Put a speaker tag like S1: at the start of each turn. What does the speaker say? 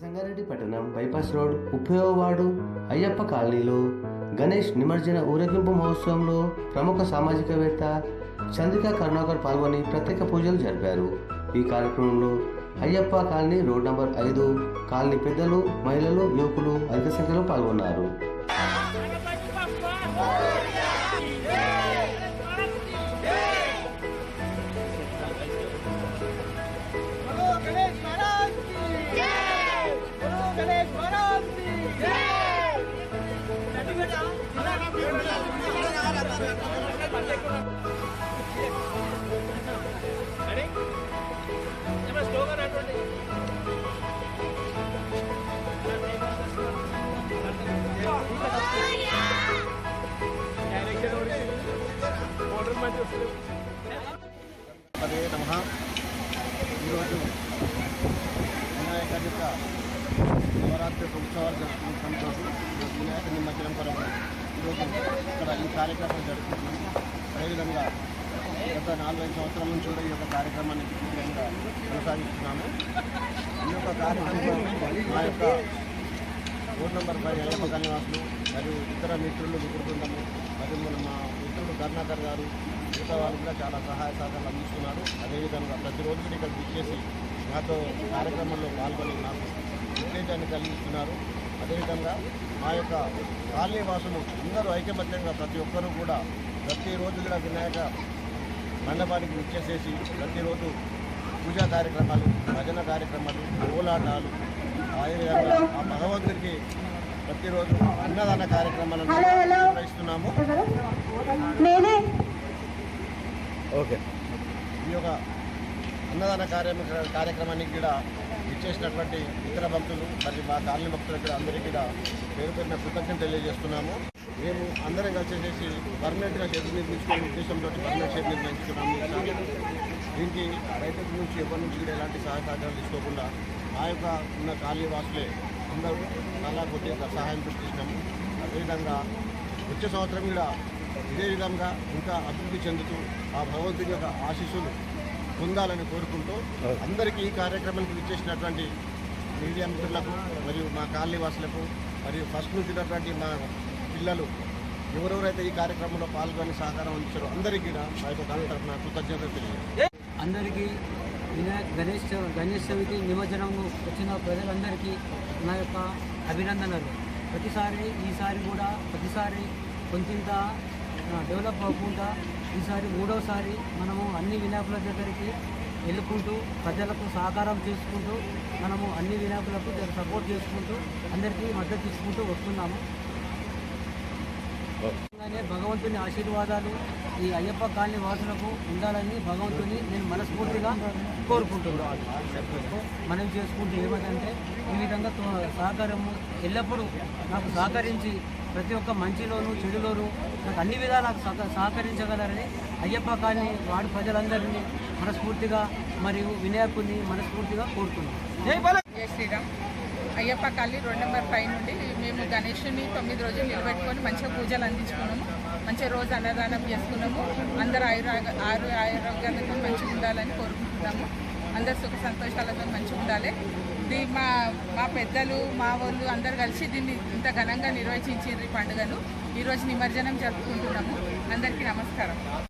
S1: సంగారెడ్డి పట్టణం bypass road ఉపయోగవాడు Ayyappa కాలనీలో గణేష్ నిమజ్జన ఊరేగింపు మహోత్సవంలో ప్రముఖ సామాజికవేత్త చంద్రికా కరుణాకర్ పాల్గొని ప్రత్యేక పూజలు జరిపారు. ఈ కార్యక్రమంలో అయ్యప్ప కాలనీ రోడ్ నంబర్ ఐదు కాలనీ పెద్దలు మహిళలు యువకులు అధిక సంఖ్యలో పాల్గొన్నారు.
S2: పదే నమ ఈరోజు వినాయక యొక్క నవరాత్రి యొక్క ఉత్సవాలు జరుపుకుంటున్న రోజు ఈరోజు వినాయక నిమజ్జనం కొరకు ఈరోజు ఇక్కడ ఈ కార్యక్రమం జరుగుతుంది. అదేవిధంగా గత నాలుగైదు సంవత్సరాల నుంచి కూడా ఈ యొక్క కార్యక్రమాన్ని విధంగా కొనసాగిస్తున్నాము. ఈ యొక్క కార్యక్రమం మా యొక్క రోడ్ నెంబర్ పై అయ్యప్ప కన్యవాసులు మరియు ఇతర మిత్రులు మిత్రుబృందము మరియు మన మా మిత్రుడు కరుణాకర్ గారు మిగతా వాళ్ళు కూడా చాలా సహాయ సహకారాలు అందిస్తున్నారు. అదేవిధంగా ప్రతిరోజు కూడా ఇక్కడ విచ్చేసి నాతో కార్యక్రమంలో పాల్గొని నాకు ఉత్తేజాన్ని కలిగిస్తున్నారు. అదేవిధంగా మా యొక్క కాలనీ వాసులు అందరూ ఐకమత్యంగా ప్రతి ఒక్కరూ కూడా ప్రతిరోజు కూడా వినాయక మండపానికి విచ్చేసేసి ప్రతిరోజు పూజా కార్యక్రమాలు భజన కార్యక్రమాలు కోలాటాలు అదేవిధంగా ఆ భగవంతుడికి ప్రతిరోజు అన్నదాన కార్యక్రమాలను. నిర్వహిస్తున్నాము
S3: నేనే
S2: ఓకే ఈ యొక్క అన్నదాన కార్య కార్యక్రమానికి కూడా ఇచ్చేసినటువంటి ఇతర భక్తులు మరియు మా కాలనీ భక్తులకు కూడా అందరికీ కూడా పేరు పేరున కృతజ్ఞతలు తెలియజేస్తున్నాము. మేము అందరం కలిసేసి పర్మనెంట్గా షెడ్ నిర్మించుకునే ఉద్దేశంతో పర్మనెంట్ షెడ్ నిర్మించుకున్నాము దీనికి రైతుల నుంచి ఎవరి నుంచి కూడా ఎలాంటి సహాయ సహకారాలు తీసుకోకుండా మా యొక్క ఉన్న కాలనీ వాసులే అందరూ చాలా కొద్దిగా సహాయం చూపిస్తున్నాము అదేవిధంగా వచ్చే సంవత్సరం కూడా ఇదే విధంగా ఇంకా అభివృద్ధి చెందుతూ ఆ భగవంతుని యొక్క ఆశీస్సులు పొందాలని కోరుకుంటూ అందరికీ ఈ కార్యక్రమానికి విచ్చేసినటువంటి మీడియా మిత్రులకు మరియు మా కాలనీ వాసులకు మరియు ఫస్ట్ నుంచి ఉన్నటువంటి మా పిల్లలు ఎవరెవరైతే ఈ కార్యక్రమంలో పాల్గొని సహకారం అందించారో అందరికీ కూడా మా యొక్క తరఫున కృతజ్ఞతలు తెలియజేస్తాను
S4: అందరికీ వినాయక్ గణేష్ చవ- గణేష్ చవితి నిమజ్జనం వచ్చిన ప్రజలందరికీ నా యొక్క అభినందనలు. ప్రతిసారి ఈసారి కూడా ప్రతిసారి కొంచెంత డెవలప్ అవ్వకుండా ఈసారి మూడోసారి మనము అన్ని వినాయకుల దగ్గరికి వెళ్ళుకుంటూ ప్రజలకు సహకారం చేసుకుంటూ మనము అన్ని వినాయకులకు సపోర్ట్ చేసుకుంటూ అందరికీ మద్దతు ఇచ్చుకుంటూ వస్తున్నాము. భగవంతుని ఆశీర్వాదాలు ఈ అయ్యప్ప కాలనీ వాసులకు ఉండాలని భగవంతుని నేను మనస్ఫూర్తిగా కోరుకుంటున్నాను. మనం చేసుకుంటే ఏమిటంటే ఈ విధంగా సహకారము ఎల్లప్పుడూ నాకు సహకరించి ప్రతి ఒక్క మంచిలోను చెడులోను నాకు అన్ని విధాలు నాకు సహక- సహకరించగలరని అయ్యప్ప కాలనీ వాడి ప్రజలందరినీ మనస్ఫూర్తిగా మరియు వినాయకుడిని మనస్ఫూర్తిగా కోరుతున్నాను. జై
S5: శ్రీరామ్. అయ్యప్ప కళ్ళి రెండు నెంబర్ ఫైవ్ నుండి మేము గణేషుని తొమ్మిది రోజులు నిలబెట్టుకొని మంచిగా పూజలు అందించుకున్నాము. మంచిగా రోజు అన్నదానం చేసుకున్నాము. అందరూ ఆయుర ఆరు ఆరోగ్యాలతో మంచిగా ఉండాలని కోరుకుంటున్నాము. అందరు సుఖ సంతోషాలతో మంచిగా ఉండాలి. ఇది మా మా పెద్దలు మా వాళ్ళు అందరు కలిసి దీన్ని ఇంత ఘనంగా నిర్వహించారు ఈ పండుగను. ఈరోజు నిమజ్జనం జరుపుకుంటున్నాము. అందరికీ నమస్కారం.